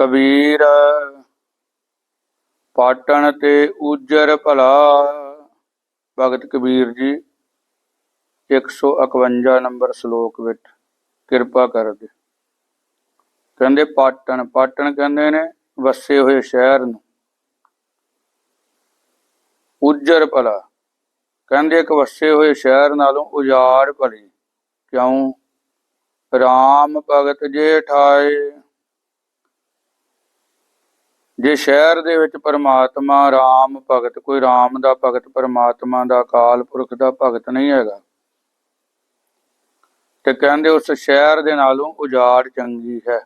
ਕਬੀਰ, ਪਾਟਣ ਤੇ ਉਜਰ ਭਲਾ। ਭਗਤ ਕਬੀਰ ਜੀ 151 ਨੰਬਰ ਸ਼ਲੋਕ ਵਿੱਚ ਕਿਰਪਾ ਕਰਦੇ। ਕਹਿੰਦੇ, ਪਾਟਣ ਪਾਟਣ ਕਹਿੰਦੇ ਨੇ, ਵਸੇ ਹੋਏ ਸ਼ਹਿਰ ਨੂੰ। ਉਜਰ ਭਲਾ। ਕਹਿੰਦੇ, ਇੱਕ ਵਸੇ ਹੋਏ ਸ਼ਹਿਰ ਨਾਲੋਂ ਉਜਾੜ ਭਲੀ। ਕਿਉਂ? ਰਾਮ ਭਗਤ ਜੇ ਠਾਏ ਜੇ ਸ਼ਹਿਰ ਦੇ ਵਿੱਚ ਪਰਮਾਤਮਾ RAM ਭਗਤ, ਕੋਈ RAM ਦਾ ਭਗਤ, ਪਰਮਾਤਮਾ ਦਾ ਅਕਾਲ ਪੁਰਖ ਦਾ ਭਗਤ ਨਹੀਂ ਹੈਗਾ। ਤੇ ਕਹਿੰਦੇ ਉਸ ਸ਼ਹਿਰ ਦੇ ਨਾਲੋਂ ਉਜਾੜ ਚੰਗੀ ਹੈ।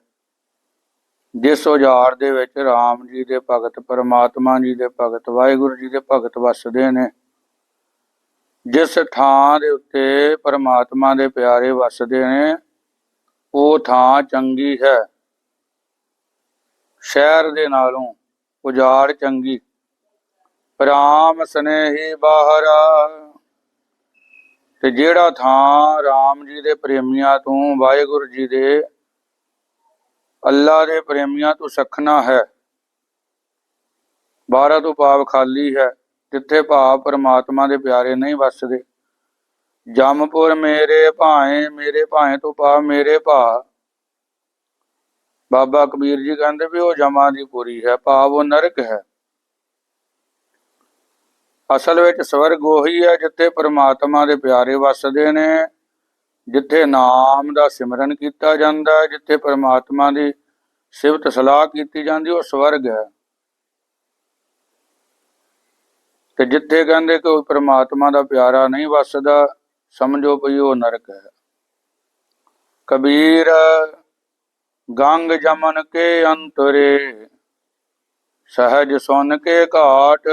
ਜਿਸ ਉਜਾੜ ਦੇ ਵਿੱਚ RAM ਜੀ ਦੇ ਭਗਤ, ਪਰਮਾਤਮਾ ਜੀ ਦੇ ਭਗਤ, ਵਾਹਿਗੁਰੂ ਜੀ ਦੇ ਭਗਤ ਵਸਦੇ ਨੇ, ਜਿਸ ਥਾਂ ਦੇ ਉੱਤੇ ਪਰਮਾਤਮਾ ਦੇ ਪਿਆਰੇ ਵਸਦੇ ਨੇ, ਉਹ ਥਾਂ ਚੰਗੀ ਹੈ। ਸ਼ਹਿਰ ਦੇ ਨਾਲੋਂ ਉਜਾੜ ਚੰਗੀ। ਰਾਮ ਸਨੇਹੀ ਬਾਹਰਾ ਤੇ ਜਿਹੜਾ ਥਾਂ RAM ਜੀ ਦੇ ਪ੍ਰੇਮੀਆਂ ਤੋਂ ਵਾਹਿਗੁਰੂ ਜੀ ਦੇ ਅੱਲਾ ਦੇ ਪ੍ਰੇਮੀਆਂ ਤੋਂ ਸਖਣਾ ਹੈ, ਬਾਹਰਾ ਤੋਂ ਭਾਵ ਖਾਲੀ ਹੈ, ਜਿੱਥੇ ਭਾਵ ਪਰਮਾਤਮਾ ਦੇ ਪਿਆਰੇ ਨਹੀਂ ਵਸਦੇ। ਜਮਪੁਰ ਮੇਰੇ ਭਾਏ ਮੇਰੇ ਭਾਏ ਤੋਂ ਭਾਵ ਮੇਰੇ ਭਾ। ਬਾਬਾ ਕਬੀਰ ਜੀ ਕਹਿੰਦੇ ਵੀ ਉਹ ਜਮਾਂ ਦੀ ਪੂਰੀ ਹੈ, ਭਾਵ ਉਹ ਨਰਕ ਹੈ। ਅਸਲ ਵਿੱਚ ਸਵਰਗ ਉਹੀ ਹੈ ਜਿੱਥੇ ਪਰਮਾਤਮਾ ਦੇ ਪਿਆਰੇ ਵਸਦੇ ਨੇ, ਜਿੱਥੇ ਨਾਮ ਦਾ ਸਿਮਰਨ ਕੀਤਾ ਜਾਂਦਾ ਹੈ, ਜਿੱਥੇ ਪਰਮਾਤਮਾ ਦੀ ਸਿਫਤ ਸਲਾਹ ਕੀਤੀ ਜਾਂਦੀ, ਉਹ ਸਵਰਗ ਹੈ। ਤੇ ਜਿੱਥੇ ਕਹਿੰਦੇ ਕੋਈ ਪਰਮਾਤਮਾ ਦਾ ਪਿਆਰਾ ਨਹੀਂ ਵੱਸਦਾ, ਸਮਝੋ ਭਈ ਉਹ ਨਰਕ ਹੈ। ਕਬੀਰ ਗੰਗ ਜਮਨ ਕੇ ਅੰਤਰੇ, ਸਹਜ ਸੁਨ ਕੇ ਘਾਟ,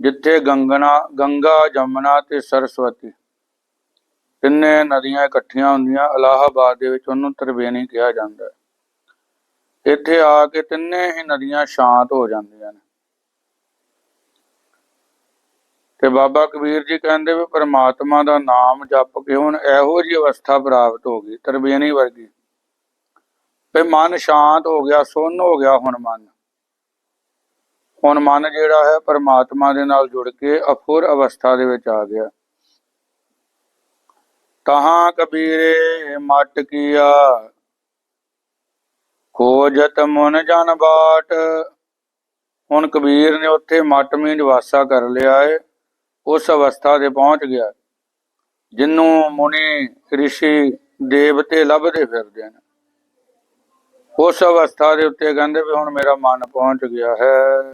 ਜਿੱਥੇ ਗੰਗਨਾ, ਗੰਗਾ ਜਮਨਾ ਤੇ ਸਰਸਵਤੀ। ਤਿੰਨੇ ਨਦੀਆਂ ਇਕੱਠੀਆਂ ਹੁੰਦੀਆਂ ਇਲਾਹਾਬਾਦ ਦੇ ਵਿੱਚ ਉਹਨੂੰ ਤ੍ਰਿਵੇਣੀ ਕਿਹਾ ਜਾਂਦਾ ਹੈ। ਇੱਥੇ ਆ ਕੇ ਤਿੰਨੇ ਹੀ ਨਦੀਆਂ ਸ਼ਾਂਤ ਹੋ ਜਾਂਦੀਆਂ ਨੇ। ਤੇ ਬਾਬਾ ਕਬੀਰ ਜੀ ਕਹਿੰਦੇ ਵੀ ਪਰਮਾਤਮਾ ਦਾ ਨਾਮ ਜਪ ਕੇ ਹੁਣ ਇਹੋ ਜਿਹੀ ਅਵਸਥਾ ਪ੍ਰਾਪਤ ਹੋ ਗਈ ਤਰਬੇਣੀ ਵਰਗੀ। ਵੀ ਮਨ ਸ਼ਾਂਤ ਹੋ ਗਿਆ, ਸੁੰਨ ਹੋ ਗਿਆ ਹੁਣ ਮਨ। ਹੁਣ ਮਨ ਜਿਹੜਾ ਹੈ ਪਰਮਾਤਮਾ ਦੇ ਨਾਲ ਜੁੜ ਕੇ ਅਫੁਰ ਅਵਸਥਾ ਦੇ ਵਿੱਚ ਆ ਗਿਆ। ਤਹਾਂ ਕਬੀਰੇ ਮਟ ਕੀਆ, ਖੋਜਤ ਮਨ ਜਨ ਬਾਟ। ਹੁਣ ਕਬੀਰ ਨੇ ਉੱਥੇ ਮਟਮੀ ਨਿਵਾਸਾ ਕਰ ਲਿਆ ਹੈ ਉਸ ਅਵਸਥਾ ਤੇ ਪਹੁੰਚ ਗਿਆ। ਜਿੰਨੂੰ ਮੁਨੀ, ਰਿਸ਼ੀ, ਦੇਵਤੇ ਲੱਭਦੇ ਫਿਰਦੇ ਨੇ ਉਸ ਅਵਸਥਾ ਦੇ ਉੱਤੇ ਕਹਿੰਦੇ ਵੀ ਹੁਣ ਮੇਰਾ ਮਨ ਪਹੁੰਚ ਗਿਆ ਹੈ।